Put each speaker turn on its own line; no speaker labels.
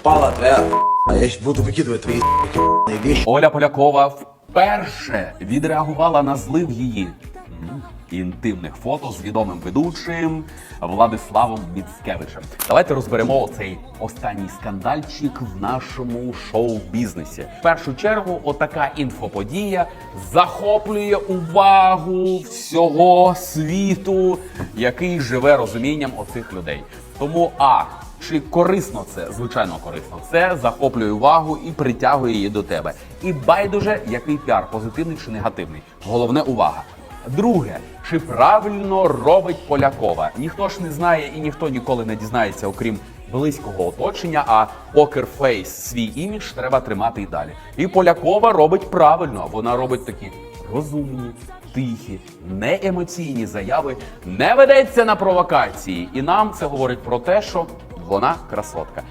упала твоя а я буду выкидывать твои вещи.
Оля Полякова вперше відреагувала на злив її інтимних фото з відомим ведучим Владиславом Міцкевичем. Давайте розберемо цей останній скандальчик в нашому шоу-бізнесі. В першу чергу, отака інфоподія захоплює увагу всього світу, який живе розумінням оцих людей. Тому а чи корисно це? Звичайно, корисно. Це захоплює увагу і притягує її до тебе. І байдуже, який піар, позитивний чи негативний. Головне увага. Друге, чи правильно робить Полякова? Ніхто ж не знає і ніхто ніколи не дізнається, окрім близького оточення. А покерфейс свій імідж треба тримати і далі. І Полякова робить правильно. Вона робить такі розумні, тихі, неемоційні заяви, не ведеться на провокації. І нам це говорить про те, що вона красотка.